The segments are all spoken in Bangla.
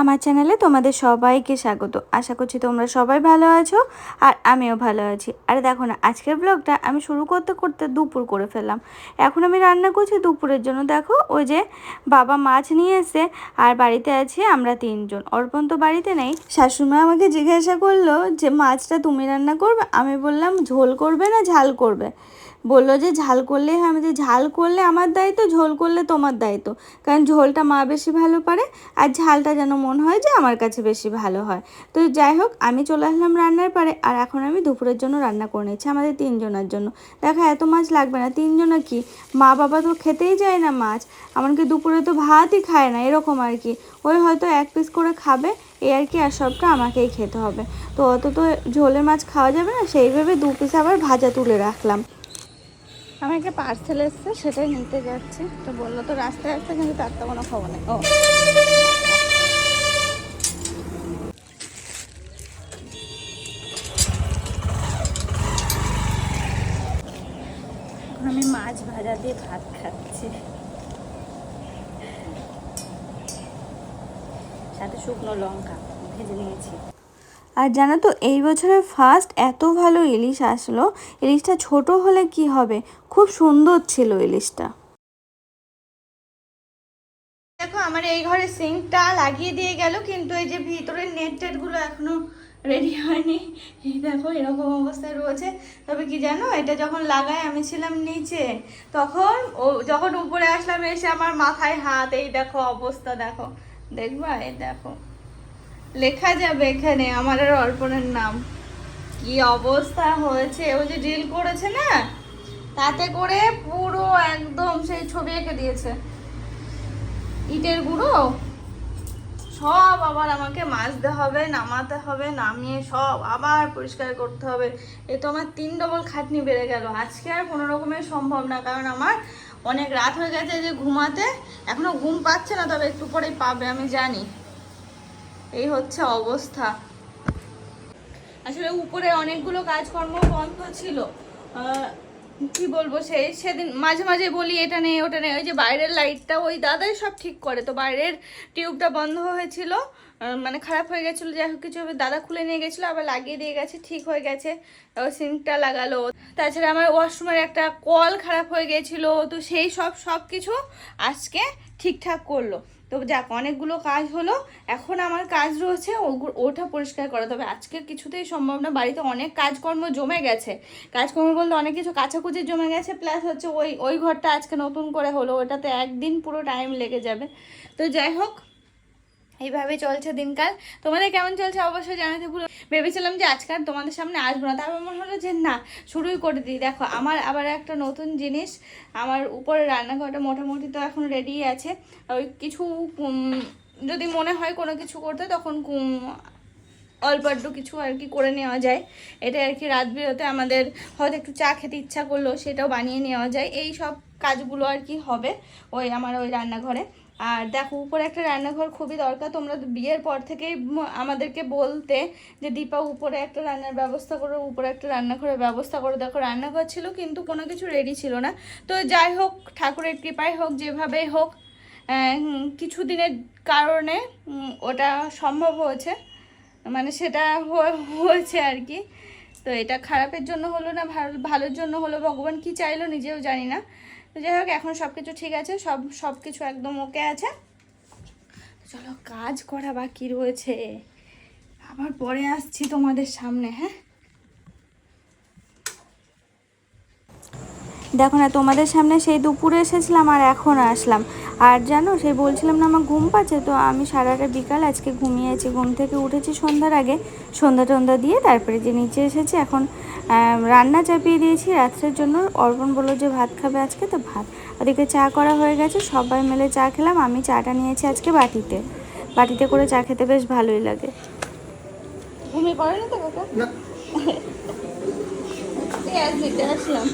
আমার চ্যানেলে তোমাদের সবাইকে স্বাগত। আশা করছি তোমরা সবাই ভালো আছো আর আমিও ভালো আছি। আর দেখো না, আজকের ব্লগটা আমি শুরু করতে করতে দুপুর করে ফেললাম। এখন আমি রান্না করছি দুপুরের জন্য। দেখো, ওই যে বাবা মাছ নিয়ে এসে আর বাড়িতে আছি আমরা তিনজন। অর্পণ তো বাড়িতে নেই। শাশুড়ি আমাকে জিজ্ঞাসা করল যে, মাছটা তুমি রান্না করবে? আমি বললাম, ঝোল করবে না ঝাল করবে? বলল যে ঝাল করলে আমি যে ঝাল করলে আমার দায়িত্ব, ঝোল করলে তোমার দায়িত্ব। কারণ ঝোলটা মা বেশি ভালো পারে আর ঝালটা যেন মনে হয় যে আমার কাছে বেশি ভালো হয়। তো যাই হোক, আমি চলে আসলাম রান্নার পারে আর এখন আমি দুপুরের জন্য রান্না করে নিচ্ছি আমাদের তিনজনের জন্য। দেখা, এত মাছ লাগবে না। তিনজনের কি? মা বাবা তো খেতেই যায় না মাছ। এমনকি দুপুরে তো ভাতই খায় না, এরকম আর কি। ওই হয়তো এক পিস করে খাবে, এই আর কি, আর সবটা আমাকেই খেতে হবে। তো অত তো ঝোলের মাছ খাওয়া যাবে না, সেই ভেবে দু পিস আবার ভাজা তুলে রাখলাম। আমার একটা পার্সেল এসছে, সেটাই নিতে যাচ্ছি। তো বলল তো রাস্তায় আসছে কিন্তু তার তো কোনো খবর নেই। ও। আমি মাছ ভাজা দিয়ে ভাত খাচ্ছি। সাথে শুকনো লঙ্কা ভেজে নিয়েছি। আর জানো তো, এই বছরের ফার্স্ট এত ভালো ইলিশ আসলো। ইলিশটা ছোট হলে কি হবে? খুব সুন্দর ছিল ইলিশটা। দেখো, আমার এই ঘরে সিঙ্কটা লাগিয়ে দিয়ে গেল, কিন্তু এই যে ভিতরের নেট টেটগুলো এখনও রেডি হয়নি। এই দেখো, এরকম অবস্থায় রয়েছে। তবে কি জানো, এটা যখন লাগায় আমি ছিলাম নিচে। তখন ও, যখন উপরে আসলাম, এসে আমার মাথায় হাত, এই দেখো অবস্থা দেখো। দেখবা? এই দেখো। লেখা যাবে এখানে, আমার আর অর্পণের নাম। কি অবস্থা হয়েছে? ও যে ড্রিল করেছে না? তাতে করে পুরো একদম সেই ছবি এঁকে দিয়েছে। ইটের গুঁড়ো? সব আবার আমাকে মাজতে হবে, নামাতে হবে, নামিয়ে সব আবার পরিষ্কার করতে হবে। এ তো আমার তিন ডবল খাটনি বেড়ে গেল। আজকে আর কোনো রকমের সম্ভব না, কারণ আমার অনেক রাত হয়ে গেছে যে ঘুমাতে। এখনও ঘুম পাচ্ছে না, তবে একটু পরেই পাবে, আমি জানি। এই হচ্ছে অবস্থা। আসলে উপরে অনেকগুলো কাজকর্ম বন্ধ ছিল। কি বলব সেই সেদিন মাঝে মাঝে বলি, এটা নেই ওটা নেই ওই যে বাইরের লাইটটা, ওই দাদাই সব ঠিক করে। তো বাইরের টিউবটা বন্ধ হয়েছিল। মানে খারাপ হয়ে গেছিল। যাই হোক, কিছু দাদা খুলে নিয়ে গেছিল, আবার লাগিয়ে দিয়ে গেছে, ঠিক হয়ে গেছে। সিঙ্কটা লাগালো। তাছাড়া আমার ওয়াশরুমের একটা কল খারাপ হয়ে গেছিল। তো সেই সব সব কিছু আজকে ঠিকঠাক করল। তো যাক, অনেকগুলো কাজ হলো। এখন আমার কাজ রয়েছে ওটা পরিষ্কার করা। তবে আজকে কিছুতেই সম্ভব না, বাড়িতে অনেক কাজকর্ম জমে গেছে। কাজকর্ম বলতে অনেক কিছু কাছাকুচি জমে গেছে, প্লাস হচ্ছে ওই ওই ঘরটা আজকে নতুন করে হলো, ওটাতে একদিন পুরো টাইম লেগে যাবে। তো যাই হোক এইভাবে চলছে দিনকাল। তোমাদের কেমন চলছে অবশ্যই জানাতে ভুলো ভেবেছিলাম যে আজকাল তোমাদের সামনে আসব না, তারপর মনে হলো যে না, শুরুই করে দিই। দেখো, আমার আবার একটা নতুন জিনিস, আমার উপরে রান্নাঘরটা মোটামুটি তো এখন রেডি আছে। ওই কিছু যদি মনে হয় কোনো কিছু করতে, তখন অল্প একটু কিছু আর কি করে নেওয়া যায়। এটা আর কি রাত বিরতে আমাদের হয়তো একটু চা খেতে ইচ্ছা করল সেটাও বানিয়ে নেওয়া যায়। এই সব কাজগুলো আর কি হবে ওই, আমার ওই রান্নাঘরে। আর দেখো, উপরে একটা রান্নাঘর খুবই দরকার। তোমরা বিয়ের পর থেকেই আমাদেরকে বলতে যে, দীপা, উপরে একটা রান্নার ব্যবস্থা করো, উপরে একটা রান্নাঘরের ব্যবস্থা করো। দেখো, রান্নাঘর ছিল, কিন্তু কোনো কিছু রেডি ছিল না। তো যাই হোক, ঠাকুরের কৃপায় হোক, যেভাবেই হোক কিছু দিনের কারণে ওটা সম্ভব হয়েছে। মানে সেটা হয়েছে আর কি। তো এটা খারাপের জন্য হলো না, ভালো, ভালোর জন্য হলো, ভগবান কি চাইলো নিজেও জানি না। যাই হোক, এখন সব কিছু ঠিক আছে। সব সব কিছু একদম ওকে আছে। চলো, কাজ করা বাকি রয়েছে। আবার পরে আসছি তোমাদের সামনে হ্যাঁ? দেখো না তোমাদের সামনে সেই দুপুরে এসেছিলাম আর এখন আসলাম। আর জানো সেই বলছিলাম না আমার ঘুম পাচ্ছে তো আমি সারাটা বিকাল আজকে ঘুমিয়েছি। ঘুম থেকে উঠেছি সন্ধ্যার আগে সন্ধ্যা টন্ধ্যা দিয়ে তারপরে যে নিচে এসেছি এখন রান্না চাপিয়ে দিয়েছি। রাত্রের জন্য অর্পণ বলল যে ভাত খাবে আজকে? তো ভাত ওদিকে চা করা হয়ে গেছে সবাই মিলে চা খেলাম। আমি চাটা নিয়েছি আজকে বাটিতে। বাটিতে করে চা খেতে বেশ ভালোই লাগে। ঘুমিয়ে তো কাকা? না। পেঁয়াজ দিতে আসলাম।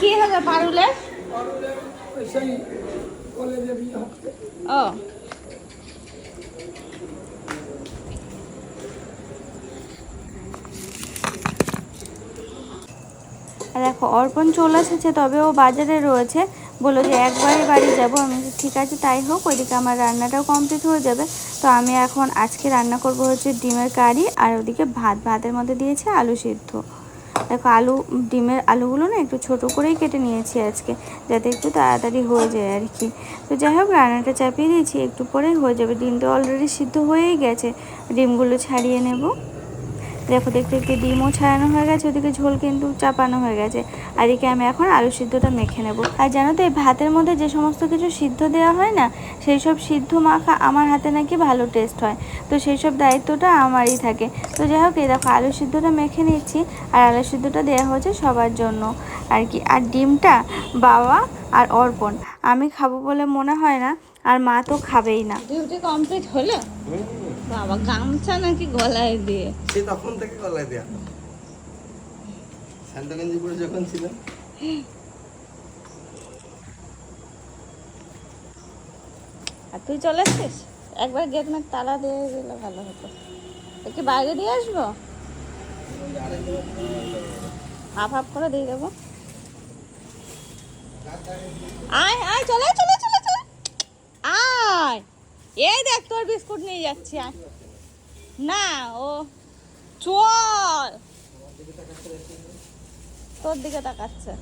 কি পারুলে? ও। দেখো, অর্পণ চলে এসেছে, তবে ও বাজারে রয়েছে। বলল যে, একবারে বাড়ি যাব। আমি ঠিক আছে, তাই হোক, ওইদিকে আমার রান্নাটাও কমপ্লিট হয়ে যাবে। তো আমি এখন আজকে রান্না করব হচ্ছে ডিমের কারি আর ওদিকে ভাত। ভাতের মধ্যে দিয়েছে আলু সিদ্ধ। দেখো আলু, ডিমের আলুগুলো না একটু ছোট করেই কেটে নিয়েছি আজকে, যাতে একটু তাড়াতাড়ি হয়ে যায় আর কি। তো যাই হোক, রান্নাটা চাপিয়ে দিয়েছি, একটু পরেই হয়ে যাবে। ডিম তো অলরেডি সিদ্ধ হয়েই গেছে। ডিমগুলো ছাড়িয়ে নেব। দেখো, দেখতে দেখতে ডিমও ছাড়ানো হয়ে গেছে, ওদিকে ঝোল কিন্তু চাপানো হয়ে গেছে। আর একে আমি এখন আলু সিদ্ধটা মেখে নেব। আর জানো তো, এই ভাতের মধ্যে যে সমস্ত কিছু সিদ্ধ দেওয়া হয় না, সেই সব সিদ্ধ মাখা আমার হাতে নাকি ভালো টেস্ট হয়। তো সেই সব দায়িত্বটা আমারই থাকে। তো যাই হোক, এই দেখো, আলু সিদ্ধটা মেখে নিচ্ছি। আর আলু সিদ্ধটা দেওয়া হয়েছে সবার জন্য আর কি। আর ডিমটা বাবা আর অর্পণ। আমি খাব বলে মনে হয় না আর মা তো খাবেই না। ডিউটি কমপ্লিট হলো? বাবা গামছা নাকি গলায় দিয়ে? সে তখন থেকে গলায় দেয়া। স্যান্টা গেঞ্জি পরে যখন ছিল। আর তুই চলে আসছিস একবার গেট না তালা দিয়ে দিলে ভালো হতো। একটু বাইরে দিয়ে আসব? হাফ হাফ করে দিয়ে দেবো। আয় আয় চলে আয়, চলে আয়, চলে আয়, চলে আয়। আয় এই দেখ, তোর বিস্কুট নিয়ে যাচ্ছি, আয়। না, ও, চল। তোর দিকে তাকাচ্ছে।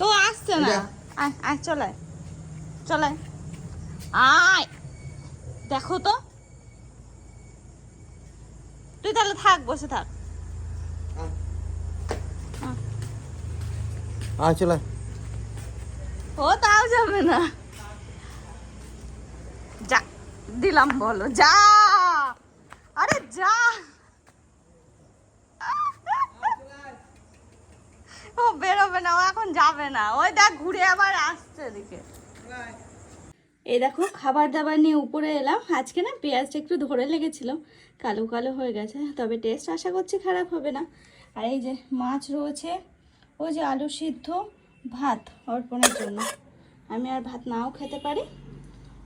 তো আসছে না। আয় আয়, চলে চলে, আয়। দেখো তো। তুই তাহলে থাক, বসে থাক। আয়, চলে ও, তাও যাবে না। যা, দিলাম বলো, যা। আরে যা। ও, বেরোবে না, ও এখন যাবে না। ওই দেখ, ঘুরে আবার আসছে এদিকে। এই দেখো খাবার দাবার নিয়ে উপরে এলাম। আজকে না পেঁয়াজটা একটু ধরে লেগেছিল। কালো কালো হয়ে গেছে, তবে টেস্ট আশা করছি খারাপ হবে না। আর এই যে মাছ রয়েছে ও যে আলু সিদ্ধ। ভাত অর্পণের জন্য। আমি আর ভাত নাও খেতে পারি।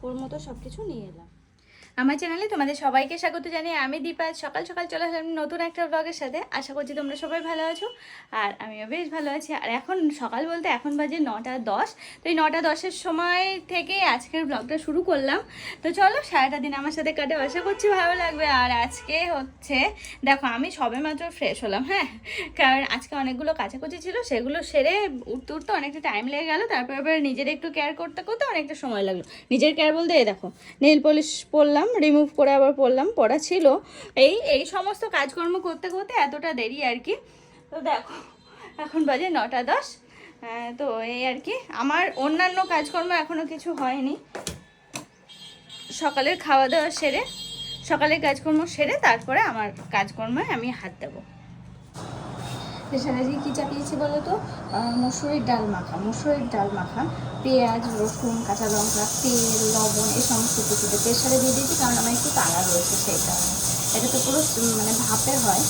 ওর মতো সব কিছু নিয়ে এলাম। আমার চ্যানেলে তোমাদের সবাইকে স্বাগত জানিয়ে আমি দীপা। সকাল সকাল চলে আসলাম নতুন একটা ব্লগের সাথে। আশা করছি তোমরা সবাই ভালো আছো আর আমিও বেশ ভালো আছি। আর এখন সকাল বলতে এখন বাজে নটা দশ। তো এই নটা দশের সময় থেকে আজকের ব্লগটা শুরু করলাম। তো চলো সারাটা দিন আমার সাথে কাটে। আশা করছি ভালো লাগবে। আর আজকে হচ্ছে, দেখো আমি সবে মাত্র ফ্রেশ হলাম হ্যাঁ? কারণ আজকে অনেকগুলো কাচাকুচি ছিল, সেগুলো সেরে উঠতে উঠতে অনেকটা টাইম লেগে গেল। তারপর আবার নিজের একটু কেয়ার করতে করতে অনেকটা সময় লাগল। নিজের কেয়ার বলতে এই দেখো নেল পলিশ পরলাম। রিমুভ করে আবার পড়লাম পড়া ছিল। এই এই সমস্ত কাজকর্ম করতে করতে এতটা দেরি আর কি। তো দেখো, এখন বাজে নটা দশ। তো এই আর কি, আমার অন্যান্য কাজকর্ম এখনও কিছু হয়নি। সকালের খাওয়া দাওয়া সেরে, সকালের কাজকর্ম সেরে তারপরে আমার কাজকর্মে আমি হাত দেবো। আজকে কী চাপিয়েছি বলো তো? মুসুরির ডাল মাখা, মুসুরির ডাল মাখা, পেঁয়াজ, রসুন, কাঁচা লঙ্কা, তেল, লবণ, এই সমস্ত কিছুতে প্রেশারে দিয়ে দিয়েছি, কারণ আমার একটু তাড়া রয়েছে সেই কারণে। এটা তো পুরো মানে ভাপে হয়।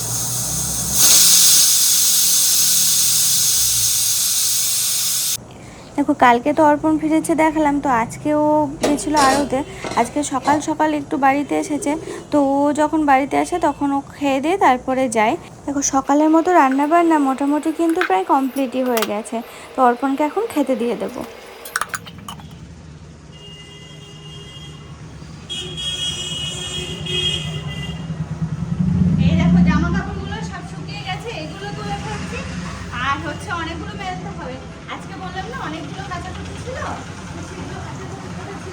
দেখো, কালকে তো অর্পণ ফিরেছে, দেখালাম। তো আজকে ও গেছিল আড়তে আজকে সকাল সকাল একটু বাড়িতে এসেছে। তো ও যখন বাড়িতে আসে, তখন ও খেয়ে দিয়ে তারপরে যায়। দেখো, সকালের মতো রান্না বান্না মোটামুটি কিন্তু প্রায় কমপ্লিটই হয়ে গেছে। তো অর্পণকে এখন খেতে দিয়ে দেবো এই দেখো জামা কাপড়গুলো সব শুকিয়ে গেছে এগুলো তুলে ফেলছি আর হচ্ছে অনেকগুলো মেলতে হবে আজকে বললাম না অনেকগুলো কাঁচাকুচি ছিল তো সেগুলো কাচাকুচি করেছি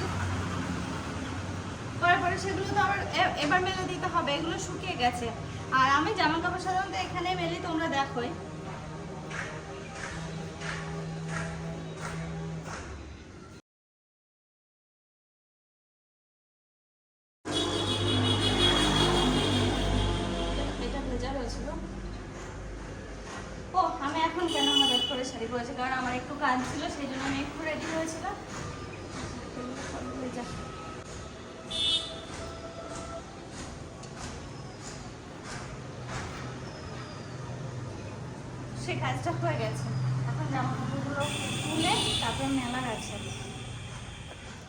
করার পরে সেগুলো তো আবার এবার মেলে দিতে হবে, এগুলো শুকিয়ে গেছে। আর আমি জামা কাপড় সাধারণত এখানে মেলি তোমরা। ও আমি এখন কেন করে কারণ আমার একটু কাজ ছিল, সেই জন্য আমি একটু রেডি হয়েছিলাম। কাজটা হয়ে গেছে। এখন জামা কাপড়গুলো তুলে তারপর মেলা গেছে